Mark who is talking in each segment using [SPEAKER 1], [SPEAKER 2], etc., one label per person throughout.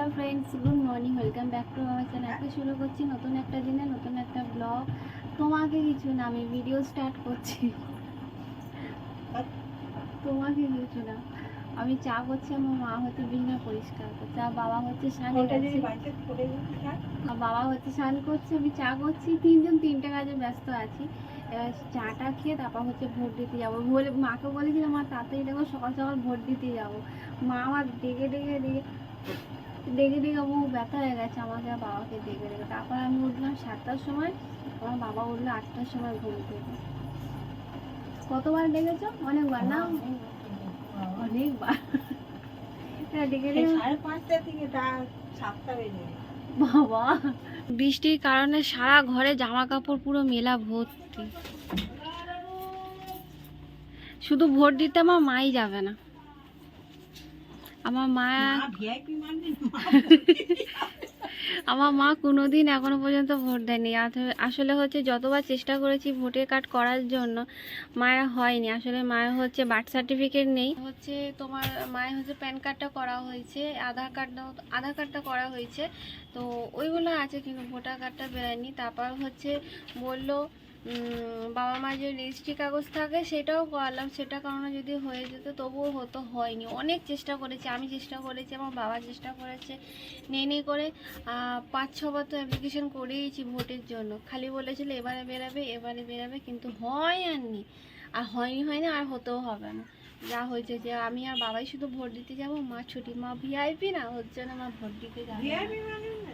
[SPEAKER 1] Hello friends good morning welcome back to আমার channel আজকে শুরু করছি নতুন একটা দিনে নতুন একটা ব্লগ তোমাকে কিছু না আমি ভিডিও স্টার্ট করছি। তোমাকে কিছু না আমি চা করছি আমার মা হচ্ছে বিছনা পরিষ্কার করছে আর বাবা হচ্ছে স্নান করছে। আর বাবা হচ্ছে স্নান করছে আমি চা করছি তিনজন তিনটে কাজে ব্যস্ত আছি। এবার চাটা খেয়ে তারপর হচ্ছে ভোট দিতে যাব। বলে মাকে বলেছিলাম মা তাড়াতাড়ি দেখো সকাল সকাল ভোট দিতে যাব। মা আমার ডেকে ডেকে ডেকে ডেকে ডেকে বহু ব্যথা হয়ে গেছে আমাকে আর বাবাকে ডেকে ডেকে তারপর আমি উঠলাম সাতটার সময় আমার বাবা উঠল আটটার সময় ঘুম থেকে। কতবার ডেকেছো অনেকবার না? অনেকবার। হ্যাঁ,
[SPEAKER 2] সাড়ে পাঁচটা থেকে রাত সাতটা বেজে
[SPEAKER 1] বাবা। বৃষ্টির কারণে সারা ঘরে জামা কাপড় পুরো মেলা ভর্তি। শুধু ভোট দিতে আমার মাই যাবে না। আমার মা
[SPEAKER 2] মা VIP মানবে না, মা
[SPEAKER 1] আমার মা কোনোদিন এখনও পর্যন্ত ভোট দেয়নি। আসলে হচ্ছে যতবার চেষ্টা করেছি ভোটের কার্ড করার জন্য মায়ের হয়নি। আসলে মায়ের হচ্ছে বার্থ সার্টিফিকেট নেই। হচ্ছে তোমার মায়ের হচ্ছে প্যান কার্ডটা করা হয়েছে আধার কার্ডটাও আধার কার্ডটা করা হয়েছে। তো ওইগুলো আছে কিন্তু ভোটার কার্ডটা বেরোয়নি। তারপর হচ্ছে বলল বাবা মার যে রেজিস্ট্রি কাগজ থাকে সেটাও করালাম, সেটা কারণে যদি হয়ে যেত তবুও হতো, হয়নি অনেক চেষ্টা করেছি, আমি চেষ্টা করেছি, আমার বাবা চেষ্টা করেছে নেই নেই করে পাঁচ, ছবার তো অ্যাপ্লিকেশন করেইছি ভোটের জন্য খালি বলেছিল এবারে বেরাবে এবারে বেরাবে, কিন্তু হয় আর নি আর হয়নি হয়নি, আর হতেও হবে না যা হয়েছে যে আমি আর বাবাই শুধু ভোট দিতে যাব, মা ছুটি, মা ভিআইপি না, ওর জন্য মা ভোট দিতে যাবে না।
[SPEAKER 2] না।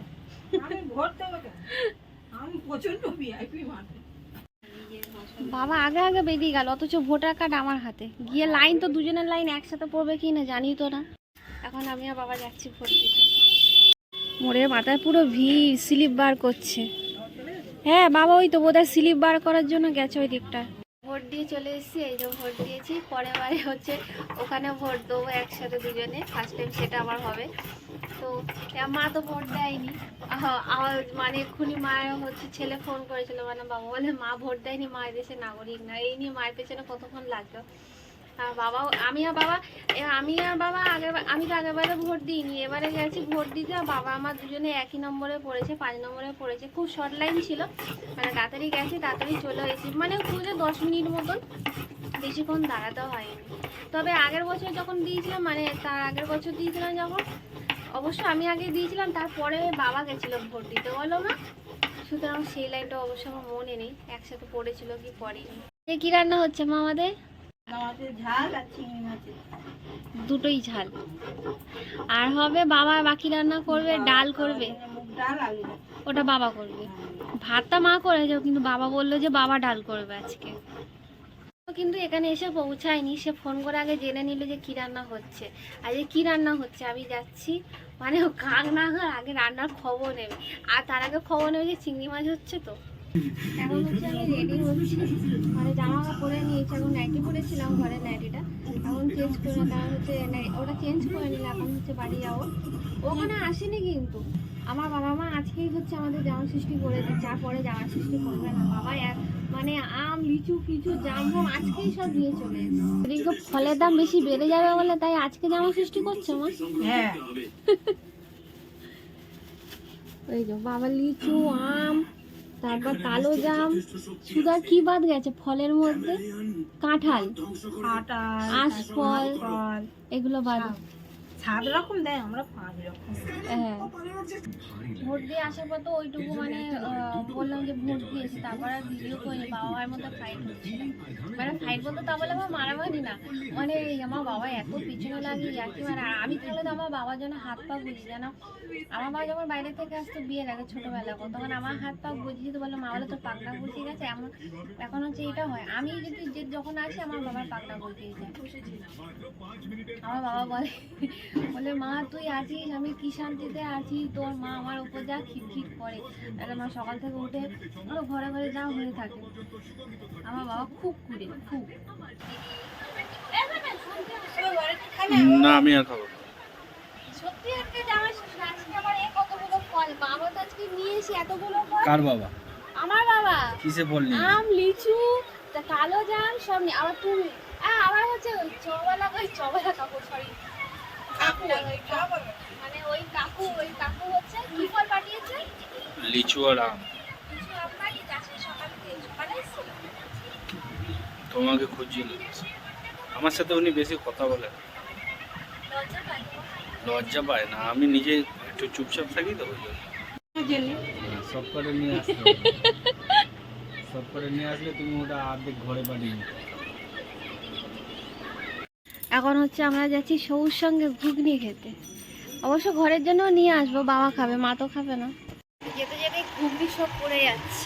[SPEAKER 2] কেন? আমি প্রচণ্ড ভিআইপি মানে
[SPEAKER 1] বাবা, আগে আগে বেরিয়ে গেল, অথচ ভোটার কার্ড আমার হাতে। গিয়ে লাইন তো দুজনের লাইন একসাথে পড়বে কি না, জানি তো না। এখন আমি আর বাবা যাচ্ছি ভোট দিতে। মোড়ের মাথায় পুরো ভিড়, স্লিপ বার করছে। হ্যাঁ বাবা, ওই তো বোধহয় স্লিপ বার করার জন্য গেছে ওই দিকটা। ভোট দিয়ে চলে এসেছি, এই যে ভোট দিয়েছি। পরের বারে হচ্ছে ওখানে ভোট দেবো একসাথে দুজনে। ফার্স্ট টাইম সেটা আমার হবে। তো মা তো ভোট দেয়নি। মানে এক্ষুনি মায়ের হচ্ছে ছেলে ফোন করেছিল মানে বাবা বলে, মা ভোট দেয়নি, মা দেশের নাগরিক না। এই নিয়ে মায়ের পেছনে কতক্ষণ লাগল? আর বাবা, আমি আর বাবা আমি আর বাবা আগের আমি তো আগেরবারে ভোট দিইনি, এবারে গেছি ভোট দিতে বাবা আমার দুজনে একই নম্বরে পড়েছে, পাঁচ নম্বরে পড়েছে। খুব শর্ট লাইন ছিল মানে তাড়াতাড়ি গেছি, তাড়াতাড়ি চলে এসেছি। মানে খুঁজে দশ মিনিট মতন বেশিক্ষণ দাঁড়াতে হয়নি। তবে আগের বছর যখন দিয়েছিলাম মানে তার আগের বছর দিয়েছিলাম যখন অবশ্য আমি আগে দিয়েছিলাম তারপরে বাবা গেছিল ভোট দিতে বলো না সুতরাং সেই লাইনটা অবশ্য আমার মনে নেই একসাথে পড়েছিল কি পড়েনি। এ কি রান্না হচ্ছে মা আমাদের?
[SPEAKER 2] আমাদের ঝাল আর চিংড়ি মাছের
[SPEAKER 1] দুটোই ঝাল। আর হবে বাবা বাকি রান্না করবে ডাল করবে।
[SPEAKER 2] ডাল আলু
[SPEAKER 1] ওটা বাবা করবে। ভাতটা মা করেছে কিন্তু বাবা বলল যে বাবা ডাল করবে আজকে। কিন্তু এখানে এসে পৌঁছায়নি। সে ফোন করে আগে জেনে নিল যে কী রান্না হচ্ছে। আর যে কী রান্না হচ্ছে, আমি যাচ্ছি। মানে কাক না হয় আগে রান্নার খবর নেবে। আর তার আগে খবর নেবে যে চিংড়ি মাছ হচ্ছে তো। এখন হচ্ছে আমি রেডি হচ্ছি। মানে জামা পরে নিয়েছি। এখন নাইটি পরেছিলাম ঘরে নাইটিটা এখন চেঞ্জ করে কারণ হচ্ছে ওটা চেঞ্জ করে নিলে এখন হচ্ছে বাড়ি যাব। ওখানে আসেনি কিন্তু। আমার বাবা মা আজকেই হচ্ছে আমাদের জামা সৃষ্টি করে আর পরে জামা সৃষ্টি করবে না। বাবা এক মানে আম লিচু ফিচু জাম আজকেই সব দিয়ে চলে এসেছে। এদিকে ফলের দাম বেশি বেড়ে যাবে বলে তাই আজকে জামা সৃষ্টি করছে মা।
[SPEAKER 2] হ্যাঁ।
[SPEAKER 1] ওই যে বাবা লিচু আম তারপর কালো জাম শুধু আর কি বাদ গেছে ফলের মধ্যে? কাঁঠাল আঁশফল
[SPEAKER 2] ফল
[SPEAKER 1] এগুলো বাদ।
[SPEAKER 2] সাত রকম দেয় আমরা পাঁচ রকম
[SPEAKER 1] হ্যাঁ। ভোট দিয়ে আসার পর তো ওইটুকু মানে বললাম যে ভোট দিয়েছি তারপর আর ভিডিও করিনি বাবা মায়ের মধ্যে ফাইট হচ্ছিল মানে ফাইট বলতে তা বলে আমার মারামারি না। মানে আমার বাবা এত পিছনে লাগে ইয়াকি মানে আমি থাকলে তো আমার বাবার জন্য হাত পা বুঝি যেন আমার বাবা যখন বাইরে থেকে আসতো বিয়ের আগে ছোটোবেলা তখন আমার হাত পা বুঝিয়ে তো বলল মা বলে তোর পাকনা বুঝিয়ে গেছে এমন এখন হচ্ছে এটা হয়। আমি যদি যে যখন আসি আমার বাবার পাকনা বুঝিয়ে যায়। আমার বাবা বলে বলে মা তুই আছিস? আমি কি শান্তিতে আছি? তোর মা আমার উপর যা খিটখিট করে। তাহলে মা সকাল থেকে উঠে পুরো ঘরে ঘরে যা হয়ে থাকে। আমার বাবা খুব কুড়ে খুব।
[SPEAKER 3] না আমি আর খাব
[SPEAKER 1] সত্যি আজকে জামাই আজকে আমার এ কতগুলো ফল? বাবা তো আজকে নিয়ে এসে এতগুলো ফল।
[SPEAKER 3] কার বাবা?
[SPEAKER 1] আমার বাবা।
[SPEAKER 3] কিসে
[SPEAKER 1] আম লিচু কালো জাম সব নিয়ে। আবার তুমি? আ, আবার হচ্ছে ওই চওয়ালা ওই চওয়ালা কাপড় সরি কাকু ওই কাকু। মানে
[SPEAKER 3] লিচু আর আম। তোমাকে খুঁজছিল আমার সাথে উনি বেশি কথা বলে লজ্জা পায়? না। আমি নিজে একটু চুপচাপ থাকি তো ওই জন্য।
[SPEAKER 4] সব করে নিয়ে আসতে সব করে নিয়ে আসলে তুমি ওটা আর্ধেক ঘরে পাঠিয়ে নিতে
[SPEAKER 1] এখন হচ্ছে আমরা যাচ্ছি সবুজ সঙ্গে ঘুগনি খেতে। অবশ্য ঘরের জন্য নিয়ে আসব বাবা খাবে মা তো খাবে না। যেতে যেতে ঘুগনি সব পড়ে যাচ্ছে।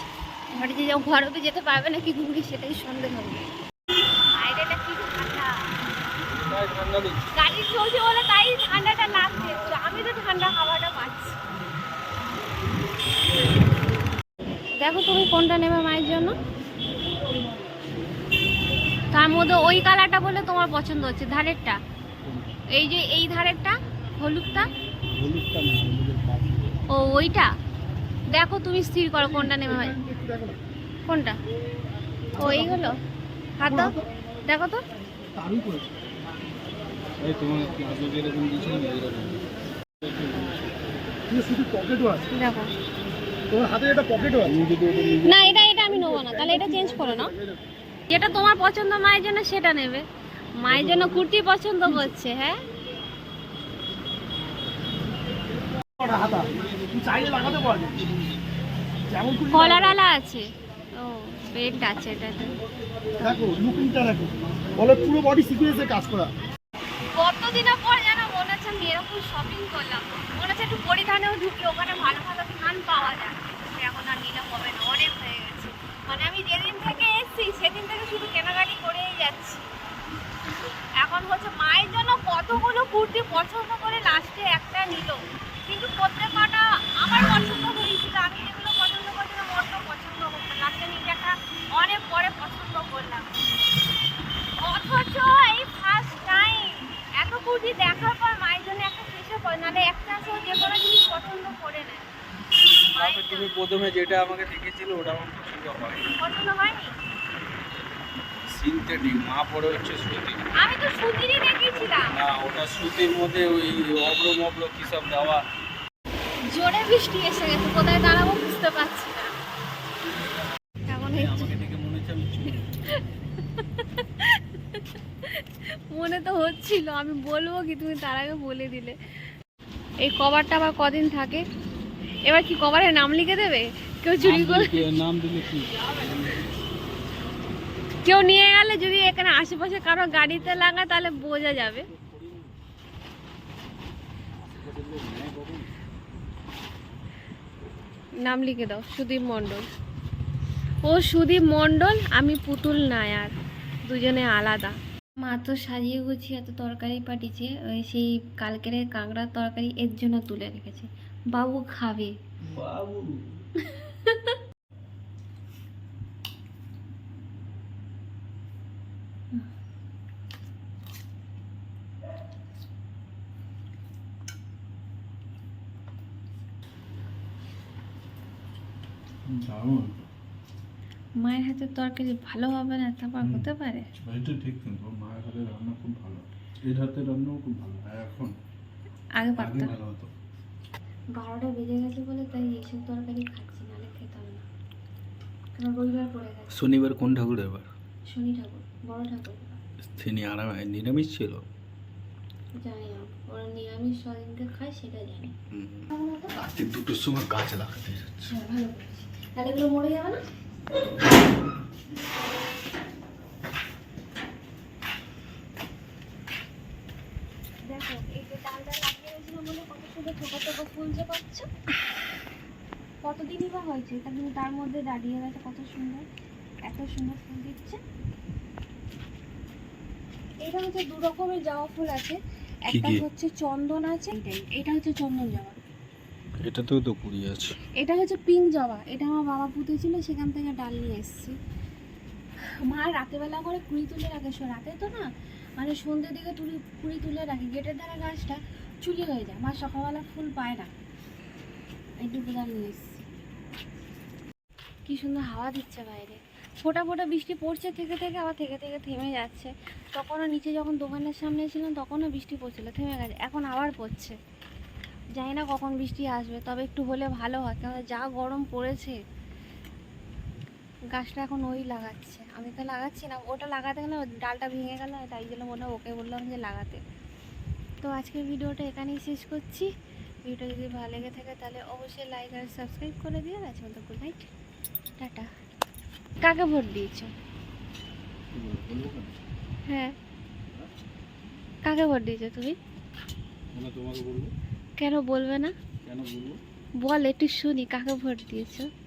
[SPEAKER 1] ঘরে যে ঘরে তো যেতে পারবে না কি ঘুগনি সেটাই সন্দেহ হবে। বাইরেটা কি ঠান্ডা। গাড়ি চলছে বলে তাই ঠান্ডাটা লাগছে আমি তো ঠান্ডা হাওয়াটা পাচ্ছি। দেখো তুমি কোনটা নেবে মায়ের জন্য? তার মধ্যে ওই কালারটা বলে তোমার পছন্দ হচ্ছে ধারেরটা। এই যে এই ধারেরটা হলুদটা?
[SPEAKER 4] হলুদটা না
[SPEAKER 1] ও ওইটা? দেখো তুমি স্থির করো কোনটা নেবে ভাই? কোনটা? ও এইগুলো হাত দাও। দেখো তো।
[SPEAKER 4] এই
[SPEAKER 1] দেখো।
[SPEAKER 5] হাতে
[SPEAKER 1] না এটা এটা আমি নেব না। তাহলে এটা চেঞ্জ করো না। যেটা তোমার পছন্দ মায়ের জন্য সেটা নেবে। মায়ের জন্য কুর্তি পছন্দ করছে হ্যাঁ? আছে। ও বেল্ট আছে এটাতে।
[SPEAKER 5] দেখো লুকিংটা দেখো। বলে পুরো বডি সিকুয়েন্সে কাজ করা।
[SPEAKER 1] কতদিনের পর যেন মনে হচ্ছে আমি এরকম শপিং করলাম। মনে হচ্ছে একটু পরিধানেও ঢুকি ওখানে ভালো ভালো ধান পাওয়া যায়। এখন আর নিলে হবে না অনেক হয়ে গেছে। মানে আমি যেদিন থেকে এসেছি সেদিন থেকে শুধু কেনাকাটি করেই যাচ্ছি। এখন হচ্ছে মায়ের জন্য কতগুলো কুর্তি পছন্দ করে লাস্টে একটা নিল। কিন্তু প্রত্যেক কটা আমার পছন্দ হয়েছিল আমি যেগুলো পছন্দ করছিলাম অন্য পছন্দ করতো লাস্টে নিজে একটা অনেক পরে পছন্দ করলাম। অথচ এই ফার্স্ট টাইম এত কুর্তি দেখার পর মায়ের জন্য একটা ফেসে পড়ে নাহলে একটা তো যে কোনো জিনিস পছন্দ করে নেয়।
[SPEAKER 3] তুমি প্রথমে যেটা আমাকে দেখেছিলে ওটা আমার পছন্দ হয়
[SPEAKER 1] পছন্দ হয়নি?
[SPEAKER 3] সিনথেটিক মা পরে হচ্ছে সুতি
[SPEAKER 1] আমি তো সুতিরই দেখিয়েছিলাম
[SPEAKER 3] না ওটা সুতির মধ্যে ওই অব্র মব্র কি সব দেওয়া।
[SPEAKER 1] জোরে বৃষ্টি এসে গেছে কোথায় দাঁড়াবো বুঝতে পারছি না। কেমন হচ্ছে
[SPEAKER 3] মনে
[SPEAKER 1] মনে তো হচ্ছিল আমি বলব কি তুমি তার আগে বলে দিলে। এই কভারটা আবার কদিন থাকে? এবার কি কভারে নাম লিখে দেবে? কেউ চুরি করে
[SPEAKER 4] নাম দিলে কি?
[SPEAKER 1] কেউ নিয়ে গেলে যদি এখানে আশেপাশে কারও গাড়িতে লাগায় তাহলে বোঝা যাবে। নাম লিখে দাও সুদীপ মণ্ডল। ও সুদীপ মণ্ডল আমি পুতুল নায়ার দুজনে আলাদা। মা তো সাজিয়ে গুছিয়ে এত তরকারি পাঠিয়েছে ওই সেই কালকের কাঁকড়ার তরকারি এর জন্য তুলে রেখেছে। বাবু খাবে।
[SPEAKER 4] বাবু।
[SPEAKER 1] মায়ের হাতের তরকারি ভালো হবে না তারপর। হতে পারে?
[SPEAKER 4] এটা ঠিক কিন্তু মায়ের হাতের রান্না খুব ভালো। এর হাতের রান্নাও খুব ভালো আর এখন?
[SPEAKER 1] আগে পারতাম।
[SPEAKER 4] ভালো হতো।
[SPEAKER 1] বারোটা বেজে গেছে বলে তাই এইসব তরকারি খাচ্ছি নাহলে খেতাম না। কারণ রবিবার পড়ে গেছে।
[SPEAKER 3] শনিবার কোন ঠাকুর এবার?
[SPEAKER 1] শনি ঠাকুর বড় ঠাকুর।
[SPEAKER 3] তিনি আরাম নিরামিষ ছিল?
[SPEAKER 1] জানি না ওরা নিরামিষ সদিনকে খায় সেটা জানি।
[SPEAKER 3] দুটোর সময় গাছ লাগাতে যাচ্ছে।
[SPEAKER 1] হ্যাঁ ভালো তাহলে এগুলো মরে যাবে না? দেখো এই যে ডালটা বলে কত সুন্দর ছোট ছোট ফুল যে পাচ্ছ। কতদিনই বা হয়েছে তা কিন্তু তার মধ্যে দাঁড়িয়ে গেছে কত সুন্দর এত সুন্দর ফুল দিচ্ছে। এটা হচ্ছে দু রকমের জবা ফুল আছে। একটা হচ্ছে চন্দন আছে এটা হচ্ছে চন্দন জবা
[SPEAKER 3] এটাতেও তো কুড়ি আছে।
[SPEAKER 1] এটা হচ্ছে পিঙ্ক জবা। এটা আমার বাবা পুঁতেছিল, সেখান থেকে ডাল নিয়ে এসেছি। মা রাতেবেলা করে কুড়ি তুলে রাখে রাতে তো না মানে সন্ধ্যের দিকে তুলি, কুড়ি তুলে রাখে, গেটের ধারে গাছটা চুলি হয়ে যায়, মা সকালবেলা ফুল পায় না। এইটুকু ডাল নিয়ে এসেছি। কি সুন্দর হাওয়া দিচ্ছে বাইরে। ফোটা ফোটা বৃষ্টি পড়ছে, থেকে থেকে আবার থেকে থেকে থেমে যাচ্ছে। তখনও নিচে যখন দোকানের সামনে ছিলাম, তখনও বৃষ্টি পড়ছিল, থেমে গেছে, এখন আবার পড়ছে। জানি না কখন বৃষ্টি আসবে, তবে একটু হলে ভালো হয় কেন যা গরম পড়েছে, গাছটা এখন ওই লাগাচ্ছে। আমি তো লাগাচ্ছি না, ওটা লাগাতে গেলে ডালটা ভেঙে গেল, তাই জন্য মনে ওকে বললাম যে লাগাতে। তো আজকের ভিডিওটা এখানেই শেষ করছি। ভিডিও যদি ভালো লেগে থাকে তাহলে অবশ্যই লাইক আর সাবস্ক্রাইব করে দিয়ে আজকে মতো গুড নাইট টাটা। কাকে ভোট দিয়েছ? হ্যাঁ। কাকে ভোট দিয়েছ তুমি?
[SPEAKER 4] তোমাকে বলব।
[SPEAKER 1] কেন বলবে না?
[SPEAKER 4] কেন বলব?
[SPEAKER 1] বল একটু শুনি কাকে ভোট দিয়েছ?